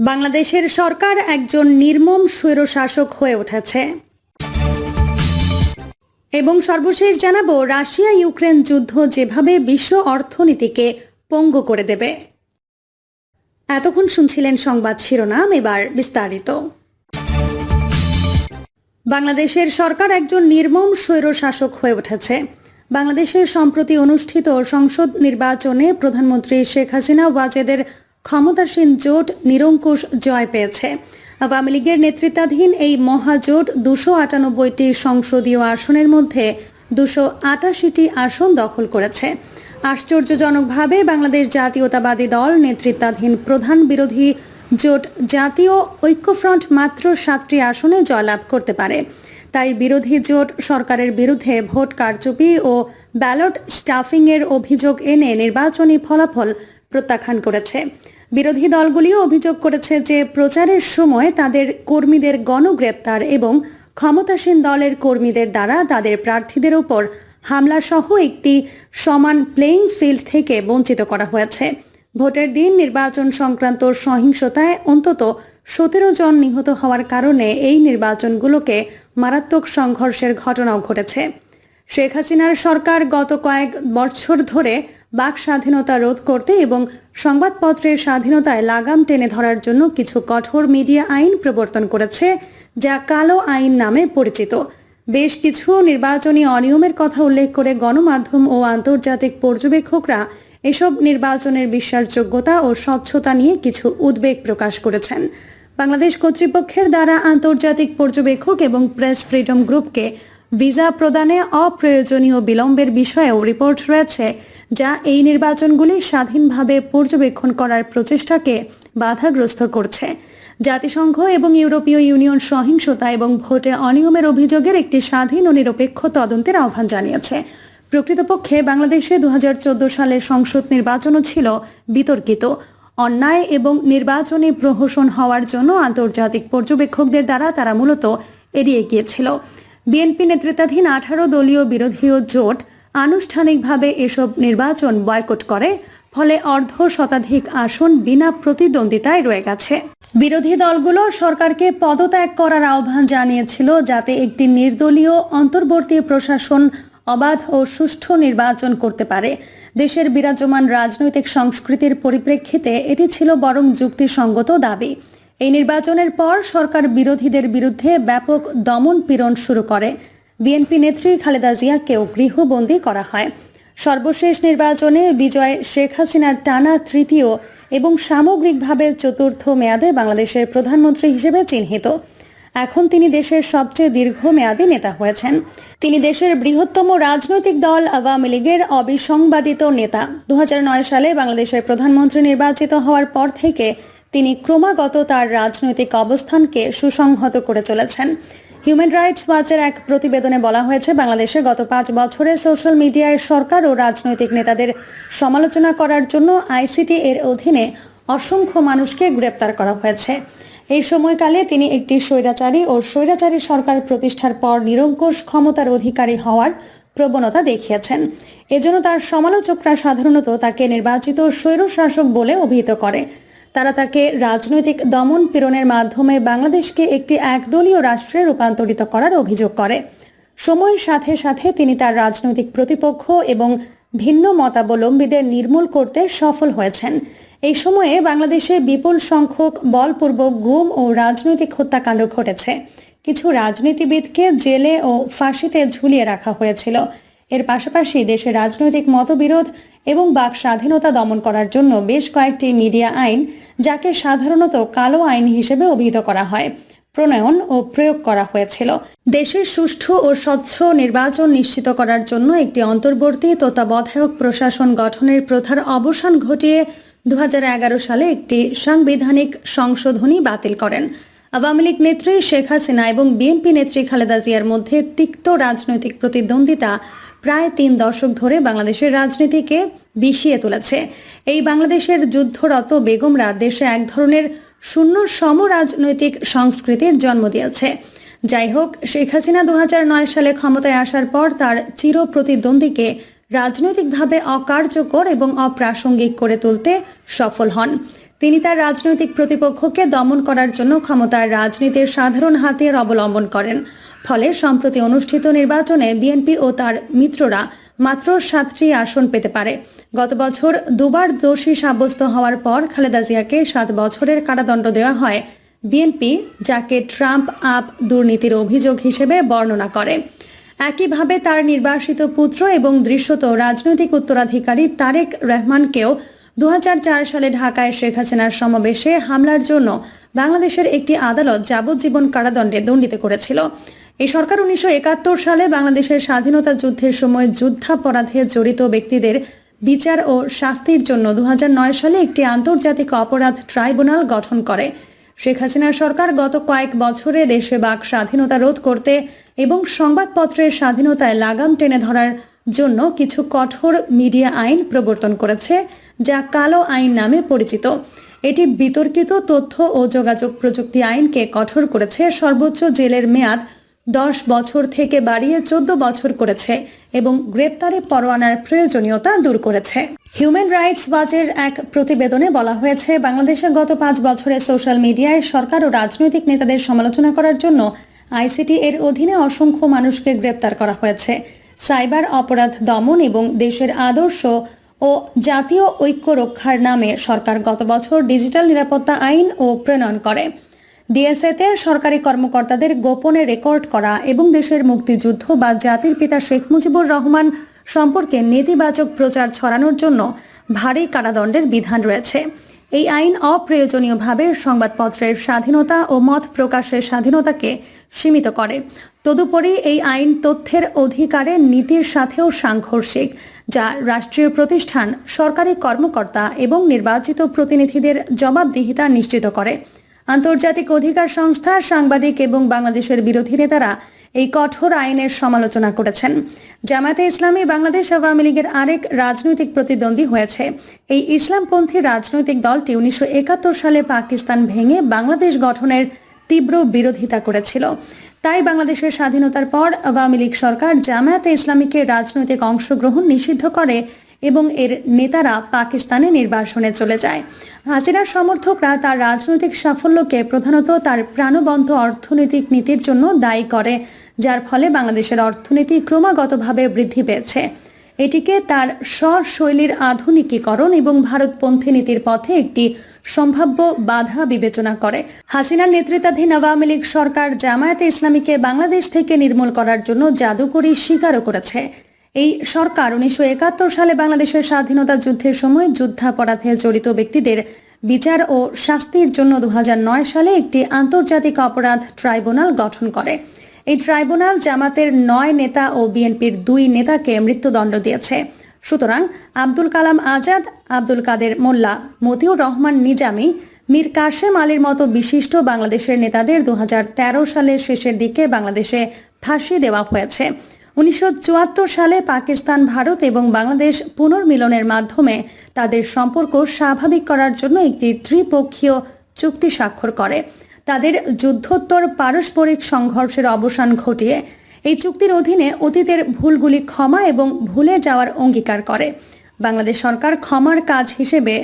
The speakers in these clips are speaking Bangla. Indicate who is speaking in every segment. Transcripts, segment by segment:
Speaker 1: বাংলাদেশের সরকার একজন নির্মম স্বৈরশাসক হয়ে উঠেছে। এবং সর্বশেষ জানাব, রাশিয়া ইউক্রেন যুদ্ধ যেভাবে বিশ্ব অর্থনীতিকে পঙ্গু করে দেবে। এতক্ষণ শুনছিলেন সংবাদ শিরোনাম, এবার বিস্তারিত। বাংলাদেশের সরকার একজন নির্মম স্বৈরশাসক হয়ে উঠেছে। বাংলাদেশের সম্প্রতি অনুষ্ঠিত সংসদ নির্বাচনে প্রধানমন্ত্রী শেখ হাসিনা ওয়াজেদের ক্ষমতাসীন জোট নিরঙ্কুশ জয় পেয়েছে। আওয়ামী লীগের নেতৃত্বাধীন এই মহাজোট দুশো আটানব্বইটি সংসদীয় আসনের মধ্যে দুশো আটাশিটি আসন দখল করেছে। আশ্চর্যজনকভাবে বাংলাদেশ জাতীয়তাবাদী দল নেতৃত্বাধীন প্রধান বিরোধী জোট জাতীয় ঐক্যফ্রন্ট মাত্র সাতটি আসনে জয়লাভ করতে পারে। তাই বিরোধী জোট সরকারের বিরুদ্ধে ভোট কারচুপি ও ব্যালট স্টাফিংয়ের অভিযোগ এনে নির্বাচনী ফলাফল প্রত্যাখ্যান করেছে। বিরোধী দলগুলিও অভিযোগ করেছে যে প্রচারের সময় তাদের কর্মীদের গণগ্রেপ্তার এবং ক্ষমতাসীন দলের কর্মীদের দ্বারা তাদের প্রার্থীদের উপর হামলা সহ একটি সমান প্লেইং ফিল্ড থেকে বঞ্চিত করা হয়েছে। ভোটের দিন নির্বাচন সংক্রান্ত সহিংসতায় অন্তত সতেরো জন নিহত হওয়ার কারণে এই নির্বাচনগুলোকে মারাত্মক সংঘর্ষের ঘটনাও ঘটেছে। শেখ হাসিনার সরকার গত কয়েক বছর ধরে বাক স্বাধীনতা রোধ করতে এবং সংবাদপত্রের স্বাধীনতায় লাগাম টেনে ধরার জন্য কিছু কঠোর মিডিয়া আইন প্রবর্তন করেছে, যা কালো আইন নামে পরিচিত। বেশ কিছু নির্বাচনী অনিয়মের কথা উল্লেখ করে গণমাধ্যম ও আন্তর্জাতিক পর্যবেক্ষকরা এসব নির্বাচনের বিশ্বাসযোগ্যতা ও স্বচ্ছতা নিয়ে কিছু উদ্বেগ প্রকাশ করেছেন। বাংলাদেশ কর্তৃপক্ষের দ্বারা আন্তর্জাতিক পর্যবেক্ষক এবং প্রেস ফ্রিডম গ্রুপকে ভিসা প্রদানে অপ্রয়োজনীয় বিলম্বের বিষয়েও রিপোর্ট রয়েছে, যা এই নির্বাচনগুলি স্বাধীনভাবে পর্যবেক্ষণ করার প্রচেষ্টাকে বাধাগ্রস্ত করছে। জাতিসংঘ এবং ইউরোপীয় ইউনিয়ন সহিংসতা এবং ভোটে অনিয়মের অভিযোগের একটি স্বাধীন ও নিরপেক্ষ তদন্তের আহ্বান জানিয়েছে। প্রকৃতপক্ষে বাংলাদেশে দু সালের সংসদ নির্বাচনও ছিল বিতর্কিত। অন্যায় এবং নির্বাচনী প্রহসন হওয়ার জন্য আন্তর্জাতিক পর্যবেক্ষকদের দ্বারা তারা মূলত এড়িয়ে গিয়েছিল। বিএনপি নেতৃত্বাধীন আঠারো দলীয় বিরোধী জোট আনুষ্ঠানিকভাবে এসব নির্বাচন বয়কট করে, ফলে অর্ধ শতাধিক আসন বিনা প্রতিদ্বন্দ্বিতায় রয়ে গেছে। বিরোধী দলগুলো সরকারকে পদত্যাগ করার আহ্বান জানিয়েছিল যাতে একটি নির্দলীয় অন্তর্বর্তী প্রশাসন অবাধ ও সুষ্ঠু নির্বাচন করতে পারে। দেশের বিরাজমান রাজনৈতিক সংস্কৃতির পরিপ্রেক্ষিতে এটি ছিল বরং যুক্তিসঙ্গত দাবি। এই নির্বাচনের পর সরকার বিরোধীদের বিরুদ্ধে ব্যাপক দমন পীড়ন শুরু করে। বিএনপি নেত্রী খালেদা জিয়াকেও গৃহবন্দী করা হয়। সর্বশেষ নির্বাচনে বিজয় শেখ হাসিনার টানা তৃতীয় এবং সামগ্রিকভাবে চতুর্থ মেয়াদে বাংলাদেশের প্রধানমন্ত্রী হিসেবে চিহ্নিত। এখন তিনি দেশের সবচেয়ে দীর্ঘমেয়াদী নেতা হয়েছেন। তিনি দেশের বৃহত্তম রাজনৈতিক দল আওয়ামী লীগের অবিসংবাদিত নেতা। দু হাজার নয় সালে বাংলাদেশের প্রধানমন্ত্রী নির্বাচিত হওয়ার পর থেকে তিনি ক্রমাগত তার রাজনৈতিক অবস্থানকে সুসংহত করে চলেছেন। হিউম্যান রাইটস ওয়াচের এক প্রতিবেদনে বলা হয়েছে, বাংলাদেশে গত পাঁচ বছরে সোশ্যাল মিডিয়ায় সরকার ও রাজনৈতিক নেতাদের সমালোচনা করার জন্য আইসিটি এর অধীনে অসংখ্য মানুষকে গ্রেপ্তার করা হয়েছে। এই সময়কালে তিনি একটি স্বৈরাচারী ও স্বৈরাচারী সরকার প্রতিষ্ঠার পর নিরঙ্কুশ ক্ষমতার অধিকারী হওয়ার প্রবণতা দেখিয়েছেন। এজন্য তার সমালোচকরা সাধারণত তাকে নির্বাচিত স্বৈরশাসক বলে অভিহিত করে। তারা তাকে রাজনৈতিক দমন পীড়নের মাধ্যমে বাংলাদেশকে একটি একদলীয় রাষ্ট্রে রূপান্তরিত করার অভিযোগ করে। সময়ের সাথে সাথে তিনি তার রাজনৈতিক প্রতিপক্ষ এবং ভিন্ন মতাবলম্বীদের নির্মূল করতে সফল হয়েছেন। এই সময়ে বাংলাদেশে বিপুল সংখ্যক বলপূর্বক গুম ও রাজনৈতিক হত্যাকাণ্ড ঘটেছে। কিছু রাজনীতিবিদকে জেলে ও ফাঁসিতে ঝুলিয়ে রাখা হয়েছিল। এর পাশাপাশি দেশে রাজনৈতিক মতবিরোধ এবং বাক স্বাধীনতা দমন করার জন্য বেশ কয়েকটি মিডিয়া আইন, যাকে সাধারণত কালো আইন হিসেবে অভিহিত করা হয়, প্রণয়ন ও প্রয়োগ করা হয়েছিল। দেশের সুষ্ঠু ও স্বচ্ছ নির্বাচন নিশ্চিত করার জন্য একটি অন্তর্বর্তী তত্ত্বাবধায়ক প্রশাসন গঠনের প্রথার অবসান ঘটিয়ে দু হাজার এগারো সালে একটি সাংবিধানিক সংশোধনী বাতিল করেন। আওয়ামী লীগ নেত্রী শেখ হাসিনা এবং বিএনপি নেত্রী খালেদা জিয়ার মধ্যে তিক্ত রাজনৈতিক প্রতিদ্বন্দ্বিতা প্রায় তিন দশক ধরে বাংলাদেশের রাজনীতিকে বিষিয়ে তুলেছে। এই বাংলাদেশের যুদ্ধরত বেগমরা দেশে এক ধরনের শূন্য সম রাজনৈতিক সংস্কৃতির জন্ম দিয়েছে। যাই হোক, শেখ হাসিনা দু হাজার নয় সালে ক্ষমতায় আসার পর তার চির প্রতিদ্বন্দ্বীকে রাজনৈতিকভাবে অকার্যকর এবং অপ্রাসঙ্গিক করে তুলতে সফল হন। তিনি তার রাজনৈতিক প্রতিপক্ষকে দমন করার জন্য ক্ষমতার রাজনীতির সাধারণ হাতিয়ার অবলম্বন করেন। ফলে সম্প্রতি অনুষ্ঠিত নির্বাচনে বিএনপি ও তার মিত্ররা মাত্র সাতটি আসন পেতে পারে। গত বছর দুবার দোষী সাব্যস্ত হওয়ার পর খালেদা জিয়াকে সাত বছরের কারাদণ্ড দেওয়া হয়। বিএনপি, যাকে ট্রাম্প আপ দুর্নীতির অভিযোগ হিসেবে বর্ণনা করে। একইভাবে তার নির্বাসিত পুত্র এবং দৃশ্যত রাজনৈতিক উত্তরাধিকারী তারেক রহমানকেও দুহাজার চার সালে ঢাকায় শেখ হাসিনার সমাবেশে হামলার জন্য বাংলাদেশের একটি আদালত যাবজ্জীবন কারাদণ্ডে দণ্ডিত করেছিল। এই সরকার উনিশশো একাত্তর সালে বাংলাদেশের স্বাধীনতা যুদ্ধের সময় যুদ্ধাপরাধে জড়িত ব্যক্তিদের বিচার ও শাস্তির জন্য দু হাজার নয় সালে একটি আন্তর্জাতিক অপরাধ ট্রাইব্যুনাল গঠন করে। শেখ হাসিনা সরকার গত কয়েক বছরে দেশে বাক স্বাধীনতা রোধ করতে এবং সংবাদপত্রের স্বাধীনতায় লাগাম টেনে ধরার জন্য কিছু কঠোর মিডিয়া আইন প্রবর্তন করেছে, যা কালো আইন নামে পরিচিত। এটি বিতর্কিত তথ্য ও যোগাযোগ প্রযুক্তি আইনকে কঠোর করেছে, সর্বোচ্চ জেলের মেয়াদ দশ বছর থেকে বাড়িয়ে চোদ্দ বছর করেছে এবং গ্রেপ্তারে পরোয়ানার প্রয়োজনীয়তা দূর করেছে। হিউম্যান রাইটস ওয়াচের এক প্রতিবেদনে বলা হয়েছে, বাংলাদেশে গত পাঁচ বছরে সোশ্যাল মিডিয়ায় সরকার ও রাজনৈতিক নেতাদের সমালোচনা করার জন্য আইসিটি এর অধীনে অসংখ্য মানুষকে গ্রেপ্তার করা হয়েছে। সাইবার অপরাধ দমন এবং দেশের আদর্শ ও জাতীয় ঐক্য রক্ষার নামে সরকার গত বছর ডিজিটাল নিরাপত্তা আইন ও প্রণয়ন করে। ডিএসএতে সরকারি কর্মকর্তাদের গোপনে রেকর্ড করা এবং দেশের মুক্তিযুদ্ধ বা জাতির পিতা শেখ মুজিবুর রহমান সম্পর্কে নেতিবাচক প্রচার ছড়ানোর জন্য ভারী কারাদণ্ডের বিধান রয়েছে। এই আইন অপ্রয়োজনীয়ভাবে সংবাদপত্রের স্বাধীনতা ও মত প্রকাশের স্বাধীনতাকে সীমিত করে। তদুপরি এই আইন তথ্যের অধিকারের নীতির সাথেও সাংঘর্ষিক, যা রাষ্ট্রীয় প্রতিষ্ঠান, সরকারি কর্মকর্তা এবং নির্বাচিত প্রতিনিধিদের জবাবদিহিতা নিশ্চিত করে। আন্তর্জাতিক অধিকার সংস্থা, সাংবাদিক এবং বাংলাদেশের বিরোধী নেতারা এই কঠোর আইনের সমালোচনা করেছেন। জামায়াতে ইসলামী বাংলাদেশ আওয়ামী লীগের আরেক রাজনৈতিক প্রতিদ্বন্দ্বী হয়েছে। এই ইসলামপন্থী রাজনৈতিক দলটি উনিশশো একাত্তর সালে পাকিস্তান ভেঙে বাংলাদেশ গঠনের তীব্র বিরোধিতা করেছিল। তাই বাংলাদেশের স্বাধীনতার পর আওয়ামী লীগ সরকার জামায়াতে ইসলামীকে রাজনৈতিক অংশগ্রহণ নিষিদ্ধ করে এবং এর নেতারা পাকিস্তানে নির্বাসনে চলে যায়। হাসিনার সমর্থকরা তার রাজনৈতিক সাফল্যকে প্রধানত তার প্রাণবন্ত অর্থনৈতিক নীতির জন্য দায়ী করে, যার ফলে বাংলাদেশের অর্থনীতি ক্রমাগতভাবে বৃদ্ধি পেয়েছে। এটিকে তার স্বশৈলীর আধুনিকীকরণ এবং ভারতপন্থী নীতির পথে একটি সম্ভাব্য বাধা বিবেচনা করে। হাসিনার নেতৃত্বাধীন আওয়ামী লীগ সরকার জামায়াতে ইসলামীকে বাংলাদেশ থেকে নির্মূল করার জন্য জাদুকরি স্বীকারও করেছে। এই সরকার উনিশশো একাত্তর সালে বাংলাদেশের স্বাধীনতা যুদ্ধের সময় যুদ্ধাপরাধে জড়িত ব্যক্তিদের বিচার ও শাস্তির জন্য দু হাজার নয় সালে একটি আন্তর্জাতিক অপরাধ ট্রাইব্যুনাল গঠন করে। এই ট্রাইব্যুনাল জামাতের নয় নেতা ও বিএনপির দুই নেতাকে মৃত্যুদণ্ড দিয়েছে। সুতরাং আব্দুল কালাম আজাদ, আব্দুল কাদের মোল্লা, মতিউর রহমান নিজামী, মীর কাশেম আলীর মতো বিশিষ্ট বাংলাদেশের নেতাদের দু হাজার তেরো সালের শেষের দিকে বাংলাদেশে ফাঁসি দেওয়া হয়েছে। উনিশশো চুয়াত্তর সালে পাকিস্তান, ভারত এবং বাংলাদেশ পুনর্মিলনের মাধ্যমে তাদের সম্পর্ক স্বাভাবিক করার জন্য একটি ত্রিপক্ষীয় চুক্তি স্বাক্ষর করে। তাদের যুদ্ধোত্তর পারস্পরিক সংঘর্ষের অবসান ঘটিয়ে এই চুক্তির অধীনে অতীতের ভুলগুলি ক্ষমা এবং ভুলে যাওয়ার অঙ্গীকার করে। বাংলাদেশ সরকার ক্ষমার কাজ হিসেবে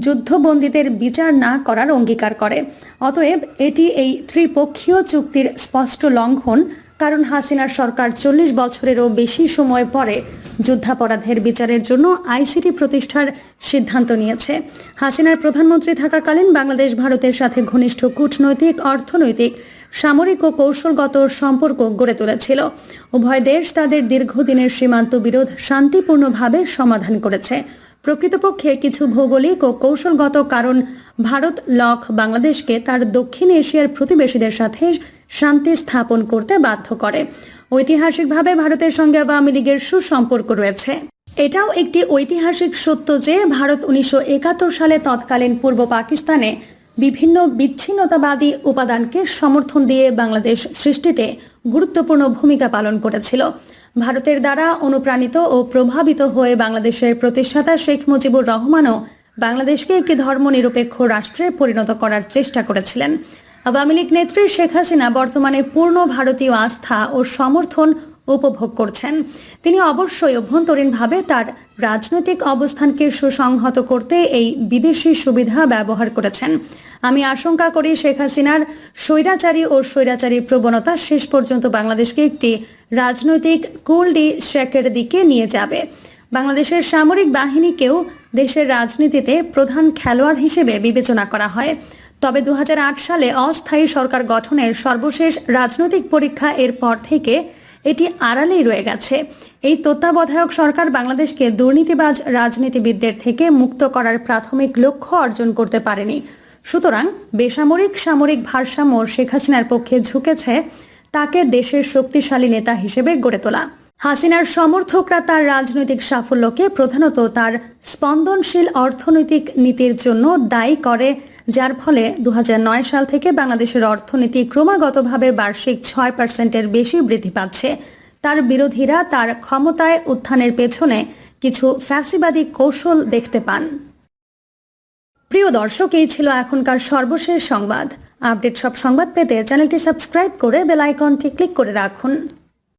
Speaker 1: যুদ্ধবন্দীদের বিচার না করার অঙ্গীকার করে। অতএব এটি এই ত্রিপক্ষীয় চুক্তির স্পষ্ট লঙ্ঘন কারণ হাসিনার সরকার চল্লিশ বছরেরও বেশি সময় পরে যুদ্ধাপরাধের বিচারের জন্য আইসিটি প্রতিষ্ঠার সিদ্ধান্ত নিয়েছে। হাসিনার প্রধানমন্ত্রী থাকাকালীন বাংলাদেশ ভারতের সাথে ঘনিষ্ঠ কূটনৈতিক, অর্থনৈতিক, সামরিক ও কৌশলগত সম্পর্ক গড়ে তুলেছিল। উভয় দেশ তাদের দীর্ঘদিনের সীমান্ত বিরোধ শান্তিপূর্ণভাবে সমাধান করেছে। প্রকৃতপক্ষে কিছু ভৌগোলিক ও কৌশলগত কারণ ভারত লক বাংলাদেশকে তার দক্ষিণ এশিয়ার প্রতিবেশীদের সাথে শান্তি স্থাপন করতে বাধ্য করে। ঐতিহাসিকভাবে ভারতের সঙ্গে আওয়ামী লীগের সুসম্পর্ক রয়েছে। এটাও একটি ঐতিহাসিক সত্য যে ভারত উনিশশো একাত্তর সালে তৎকালীন পূর্ব পাকিস্তানে বিভিন্ন বিচ্ছিন্নতাবাদী উপাদানকে সমর্থন দিয়ে বাংলাদেশ সৃষ্টিতে গুরুত্বপূর্ণ ভূমিকা পালন করেছিল। ভারতের দ্বারা অনুপ্রাণিত ও প্রভাবিত হয়ে বাংলাদেশের প্রতিষ্ঠাতা শেখ মুজিবুর রহমানও বাংলাদেশকে একটি ধর্মনিরপেক্ষ রাষ্ট্রে পরিণত করার চেষ্টা করেছিলেন। আওয়ামী লীগ নেত্রী শেখ হাসিনা বর্তমানে পূর্ণ ভারতীয় আস্থা ও সমর্থন উপভোগ করছেন। তিনি অবশ্যই অভ্যন্তরীণভাবে তার রাজনৈতিক অবস্থানকে সুসংহত করতে এই বিদেশি সুবিধা ব্যবহার করেছেন। আমি আশঙ্কা করি শেখ হাসিনার স্বৈরাচারী ও স্বৈরাচারী প্রবণতা শেষ পর্যন্ত বাংলাদেশকে একটি রাজনৈতিক কুলডি শেকের দিকে নিয়ে যাবে। বাংলাদেশের সামরিক বাহিনীকেও দেশের রাজনীতিতে প্রধান খেলোয়াড় হিসেবে বিবেচনা করা হয়। তবে দু হাজার আট সালে অস্থায়ী সরকার গঠনের সর্বশেষ রাজনৈতিক পরীক্ষা এর পর থেকে এটি আড়ালেই রয়ে গেছে। এই তত্ত্বাবধায়ক সরকার বাংলাদেশকে দুর্নীতিবাজ রাজনীতিবিদদের থেকে মুক্ত করার প্রাথমিক লক্ষ্য অর্জন করতে পারেনি। সুতরাং বেসামরিক সামরিক ভারসাম্য শেখ হাসিনার পক্ষে ঝুঁকেছে তাকে দেশের শক্তিশালী নেতা হিসেবে গড়ে তোলা। হাসিনার সমর্থকরা তার রাজনৈতিক সাফল্যকে প্রধানত তার স্পন্দনশীল অর্থনৈতিক নীতির জন্য দায়ী করে যার ফলে দু হাজার নয় সাল থেকে বাংলাদেশের অর্থনীতি ক্রমাগতভাবে বার্ষিক ছয় পার্সেন্টের বেশি বৃদ্ধি পাচ্ছে। তার বিরোধীরা তার ক্ষমতায় উত্থানের পেছনে কিছু ফ্যাসিবাদী কৌশল দেখতে পান। প্রিয় দর্শক, এই ছিল এখনকার সর্বশেষ সংবাদ। আপডেট সব সংবাদ পেতে চ্যানেলটি সাবস্ক্রাইব করে বেল আইকনটি ক্লিক করে রাখুন।